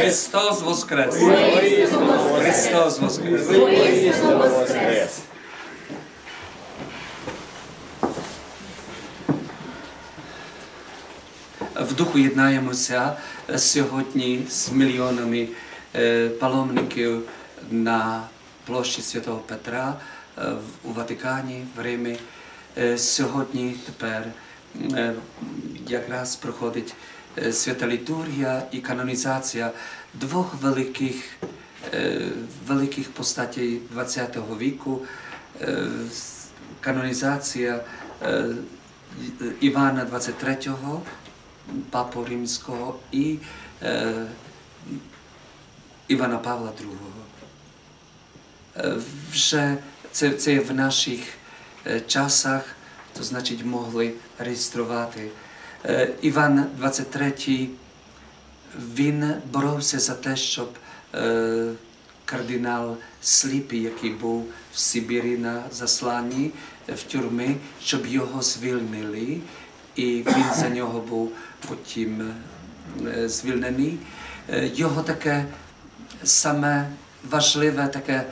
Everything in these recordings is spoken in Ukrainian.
Христос воскрес! Христос воскрес! В духу єднаємося сьогодні з мільйонами е, паломників на площі Святого Петра е, у Ватикані, в Римі. Е, Сьогодні тепер е, якраз проходить е, свята літургія і канонізація двох великих, е, великих постатей ХХ віку. Е, Канонізація е, Івана 23 папу Римського і е, Івана Павла II. Е, вже це, це в наших е, часах, то значить могли реєструвати. Е, Іван 23 він боровся за те, щоб е, кардинал Сліпий, який був в Сибірі на засланні е, в тюрми, щоб його звільнили, і він за нього був потім звільнений. Його таке саме важливе, таке,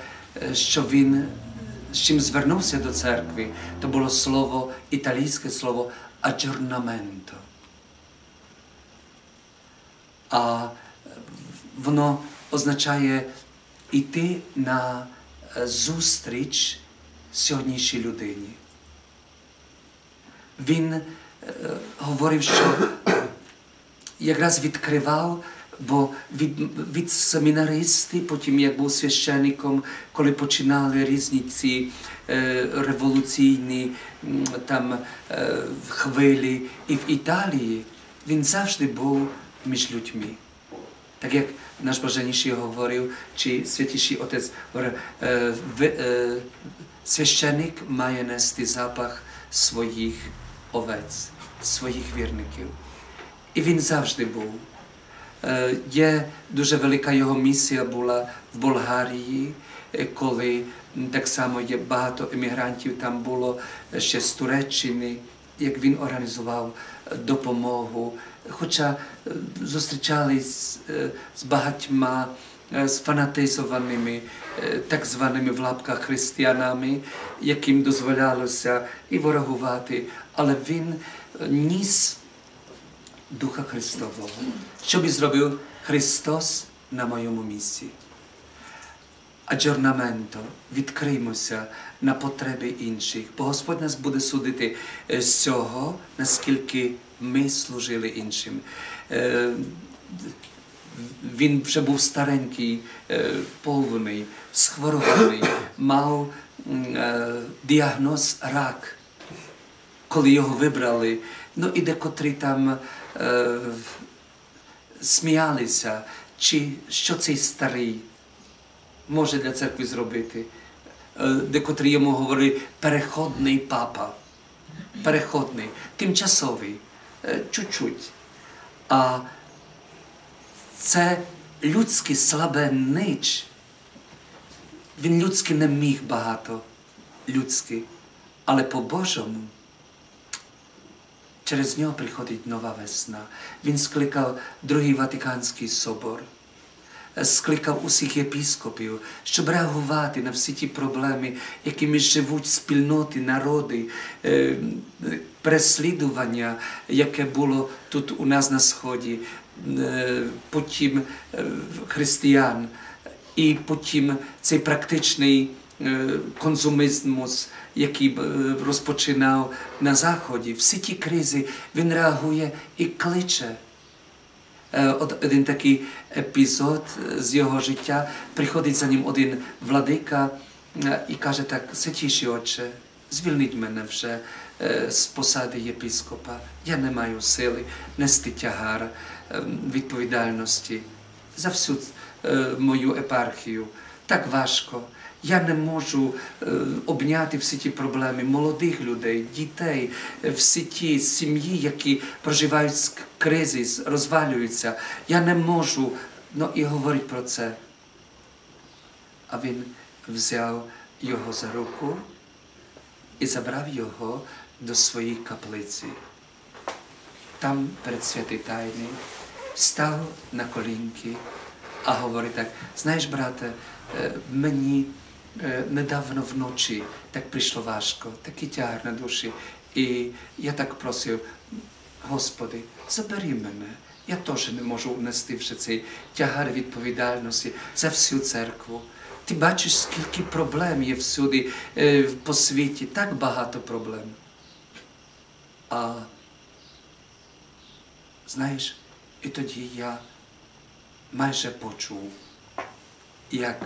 що він з чим звернувся до церкви, то було слово, італійське слово аджорнаменто. А воно означає йти на е, зустріч сьогоднішній людині. Він е, говорив, що якраз відкривав, бо від, від семінаристи, потім як був священником, коли починали різні ці е, революційні там е, хвилі, і в Італії він завжди був між людьми. Так як наш Боженіший говорив, чи святіший отець говорив, е, е, священик має нести запах своїх овець, своїх вірників. І він завжди був. Е, Є дуже велика його місія була в Болгарії, е, коли так само є багато емігрантів там було е, ще з Туреччини, як він організував допомогу. Хоча зустрічались з багатьма з фанатизованими так званими в лапках християнами, яким дозволялося і ворогувати, але він ніс Духа Христового. Що би зробив Христос на моєму місці? Аджорнаменто, відкриймося на потреби інших, бо Господь нас буде судити з цього, наскільки ми служили іншим. Він вже був старенький, повний, схворований, мав діагноз рак коли його вибрали, ну і декотрі там е, сміялися, чи що цей старий може для церкви зробити. Е, декотрі йому говорили переходний папа, переходний, тимчасовий, е, чуть-чуть. А це людський слабенич. Він людський не міг багато, людський, але по-божому через нього приходить нова весна. Він скликав Другий Ватиканський собор, скликав усіх єпіскопів, щоб реагувати на всі ті проблеми, якими живуть спільноти, народи, е, переслідування, яке було тут у нас на Сході, е, потім е, християн, і потім цей практичний консумізмус, який е, розпочинав на Заході, всі ті кризи, він реагує і кличе. Е, От один такий епізод е, з його життя, приходить за ним один владика е, і каже так, святіший отче, звільніть мене вже е, з посади єпіскопа. Я не маю сили нести тягар е, відповідальності за всю е, мою епархію. Так важко. Я не можу е, обняти всі ті проблеми молодих людей, дітей, е, всі ті сім'ї, які проживають с- кризи, розвалюються. Я не можу. Ну і говорить про це. А він взяв його за руку і забрав його до своєї каплиці. Там перед святий тайни став на колінки, а говорить так: знаєш, брате, е, мені недавно вночі так прийшло важко, такий тягар на душі. І я так просив, Господи, забери мене. Я теж не можу унести вже цей тягар відповідальності за всю церкву. Ти бачиш, скільки проблем є всюди по світі, так багато проблем. А знаєш, і тоді я майже почув, як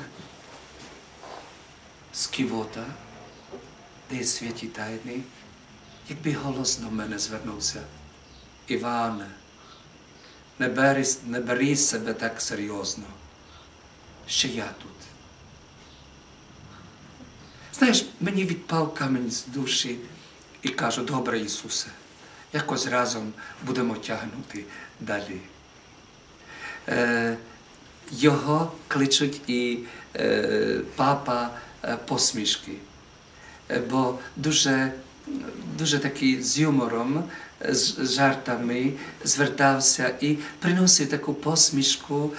з кивота, де святі тайни, якби голос до мене звернувся. Іване, не бери, не бери себе так серйозно. Ще я тут. Знаєш, мені відпав камінь з душі і кажу, добре Ісусе, якось разом будемо тягнути далі. Е, його кличуть і е, папа посмішки, бо дуже, дуже такий з юмором, з жартами звертався і приносив таку посмішку,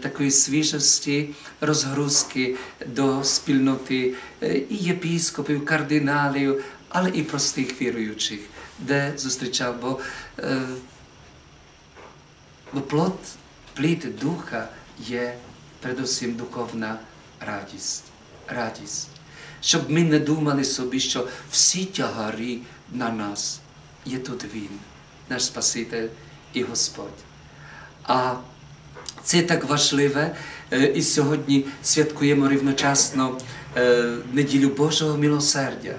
такої свіжості, розгрузки до спільноти і єпіскопів, кардиналів, але і простих віруючих, де зустрічав, бо, бо плод, плід духа є передусім духовна радість. Радість. Щоб ми не думали собі, що всі тягарі на нас є тут Він, наш Спаситель і Господь. А це так важливе, е, і сьогодні святкуємо рівночасно е, неділю Божого милосердя.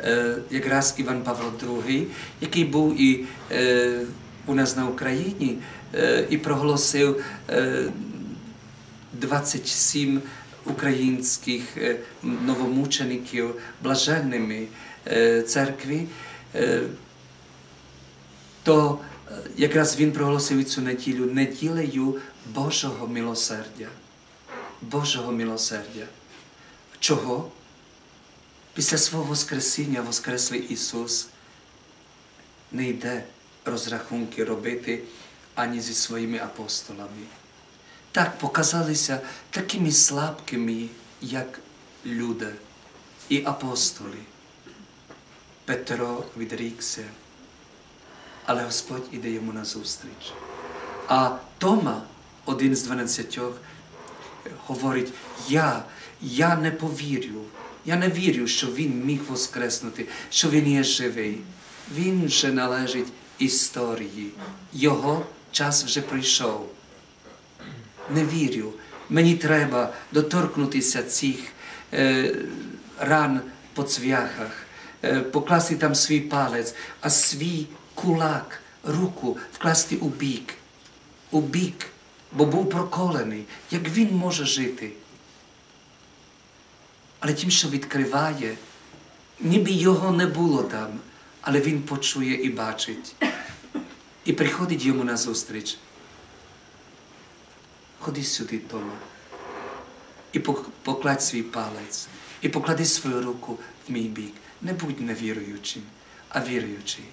Е, Якраз Іван Павло II, який був і у нас на Україні і проголосив е, 27 українських е, новомучеників блаженними е, церкви, е, то якраз він проголосив цю неділю неділею Божого милосердя. Божого милосердя. Чого? Після свого Воскресіння Воскреслий Ісус не йде розрахунки робити ані зі своїми апостолами. Так показалися такими слабкими, як люди і апостоли. Петро відрікся, але Господь іде йому назустріч. А Тома, один з дванадцятьох, говорить: Я, я не повірю, я не вірю, що він міг воскреснути, що він є живий. Він вже належить історії. Його час вже прийшов. Не вірю. Мені треба доторкнутися цих е, ран по цвяхах, е, покласти там свій палець, а свій кулак, руку вкласти у бік, у бік, бо був проколений. Як він може жити? Але тим, що відкриває, ніби його не було там, але він почує і бачить. І приходить йому на зустріч. Ходи сюди, Тома, і покладь свій палець, і поклади свою руку в мій бік. Не будь невіруючим, а віруючий.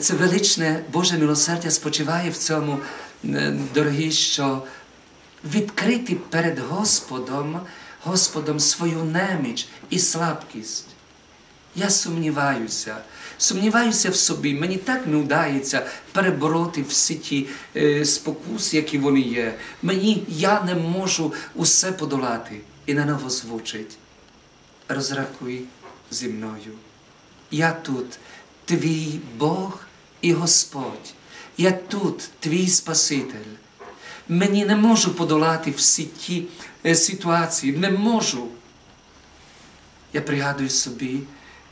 Це величне Боже милосердя спочиває в цьому, дорогі, що відкрити перед Господом, Господом свою неміч і слабкість. Я сумніваюся, сумніваюся в собі. Мені так не вдається перебороти всі ті е, спокуси, які вони є. Мені я не можу усе подолати і наново звучить. Розрахуй зі мною. Я тут, твій Бог і Господь. Я тут, твій Спаситель. Мені не можу подолати всі ті е, ситуації, не можу. Я пригадую собі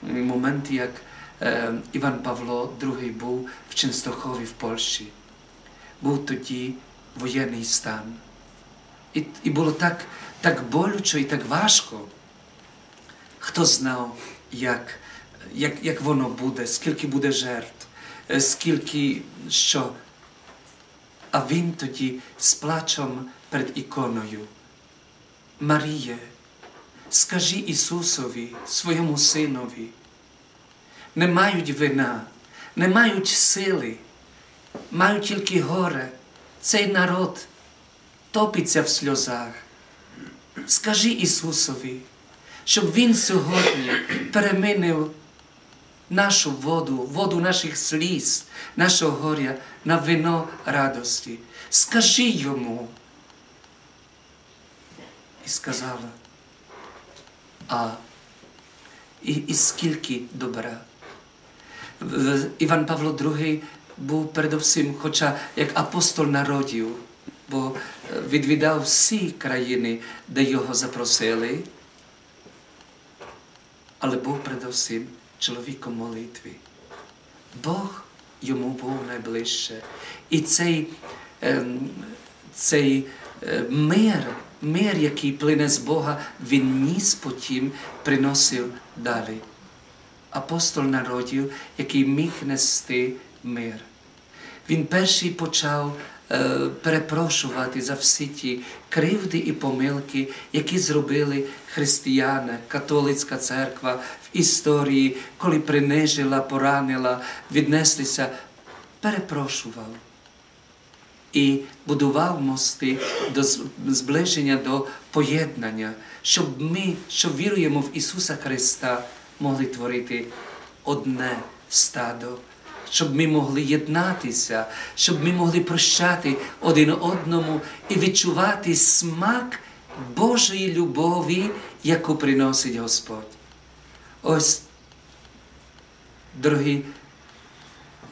момент, як е, Іван Павло II був в Ченстохові в Польщі. Був тоді воєнний стан. І і було так так болюче і так важко. Хто знав, як, як, як воно буде, скільки буде жертв, скільки що. А він тоді з плачем перед іконою. Маріє, скажи Ісусові, своєму Синові, не мають вина, не мають сили, мають тільки горе. Цей народ топиться в сльозах. Скажи Ісусові, щоб Він сьогодні перемінив нашу воду, воду наших сліз, нашого горя на вино радості. Скажи йому. І сказала, а і, і скільки добра. Іван Павло II був передовсім, хоча як апостол народів, бо відвідав всі країни, де його запросили, але був передовсім чоловіком молитви. Бог йому був найближче. І цей, цей мир, мир, який плине з Бога, він ніс потім приносив далі. Апостол народів, який міг нести мир. Він перший почав е, перепрошувати за всі ті кривди і помилки, які зробили християни, католицька церква в історії, коли принижила, поранила, віднеслися, перепрошував і будував мости до зближення до поєднання, щоб ми, що віруємо в Ісуса Христа, могли творити одне стадо, щоб ми могли єднатися, щоб ми могли прощати один одному і відчувати смак Божої любові, яку приносить Господь. Ось, дорогі,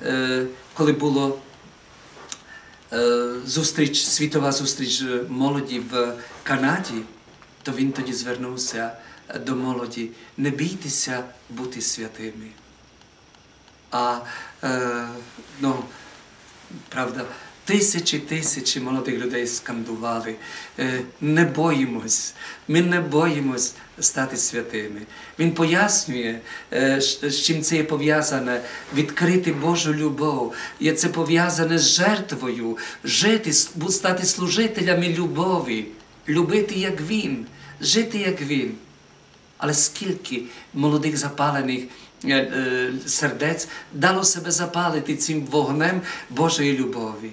е, коли було е, зустріч, світова зустріч молоді в Канаді, то він тоді звернувся до молоді. Не бійтеся бути святими. А е, ну, правда, тисячі тисячі молодих людей скандували. Е, не боїмось, ми не боїмось стати святими. Він пояснює, е, з чим це є пов'язане, відкрити Божу любов. І це пов'язане з жертвою, жити, стати служителями любові, любити як Він, жити як Він. Але скільки молодих запалених сердець дало себе запалити цим вогнем Божої любові.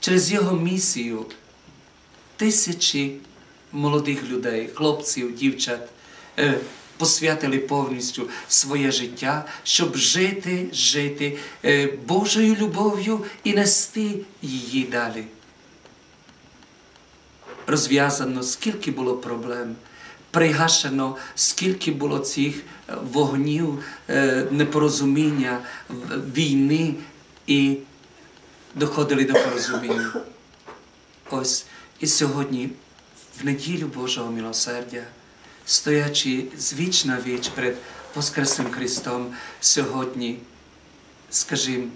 Через його місію тисячі молодих людей, хлопців, дівчат посвятили повністю своє життя, щоб жити, жити Божою любов'ю і нести її далі розв'язано, скільки було проблем, пригашено, скільки було цих е, вогнів, е, непорозуміння, війни і доходили до порозуміння. Ось. І сьогодні, в неділю Божого милосердя, стоячи з віч на віч перед Воскресним Христом, сьогодні скажімо,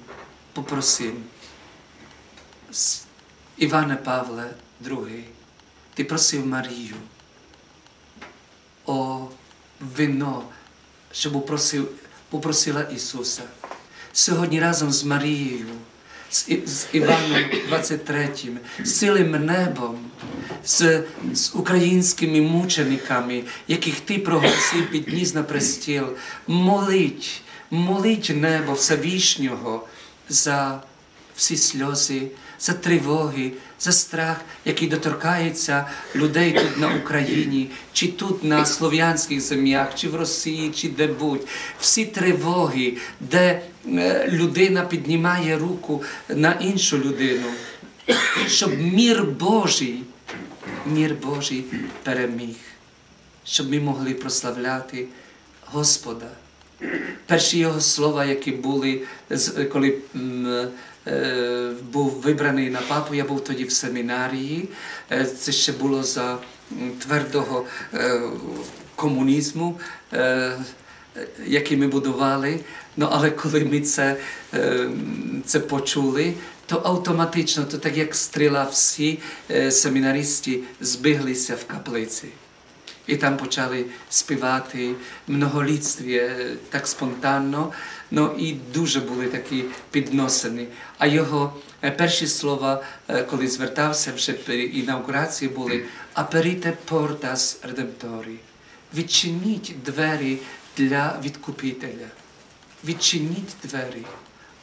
попросим, Іване Павле II, ти просив Марію о вино, щоб попросив, попросила Ісуса. Сьогодні разом з Марією, з, з Іваном 23, з цілим небом, з, з українськими мучениками, яких ти проголосив підніс на престіл, молить, молить небо Всевишнього за всі сльози, за тривоги, за страх, який доторкається людей тут на Україні, чи тут на слов'янських землях, чи в Росії, чи де-будь. Всі тривоги, де е, людина піднімає руку на іншу людину, щоб мір Божий, мір Божий переміг, щоб ми могли прославляти Господа перші його слова, які були, коли був вибраний на папу, я був тоді в семінарії. Е, Це ще було за твердого е, комунізму, е, е, який ми будували. Ну, але коли ми це, е, це почули, то автоматично, то так як стріла, всі е, семінаристи збіглися в каплиці. І там почали співати многолітстві е, так спонтанно, ну і дуже були такі підносини. А його е, перші слова, е, коли звертався вже при інаугурації, були «Aperite portas redemptori» – відчиніть двері для відкупителя. Відчиніть двері.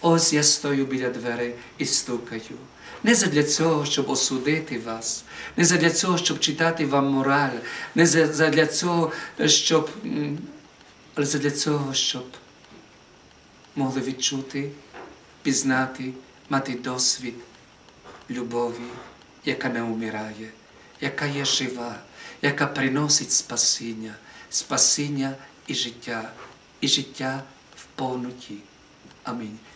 Ось я стою біля дверей і стукаю. Не задля цього, щоб осудити вас, не задля цього, щоб читати вам мораль, не задля цього, щоб, але задля цього, щоб могли відчути, пізнати, мати досвід любові, яка не умирає, яка є жива, яка приносить спасіння, спасіння і життя, і життя в повноті. Амінь.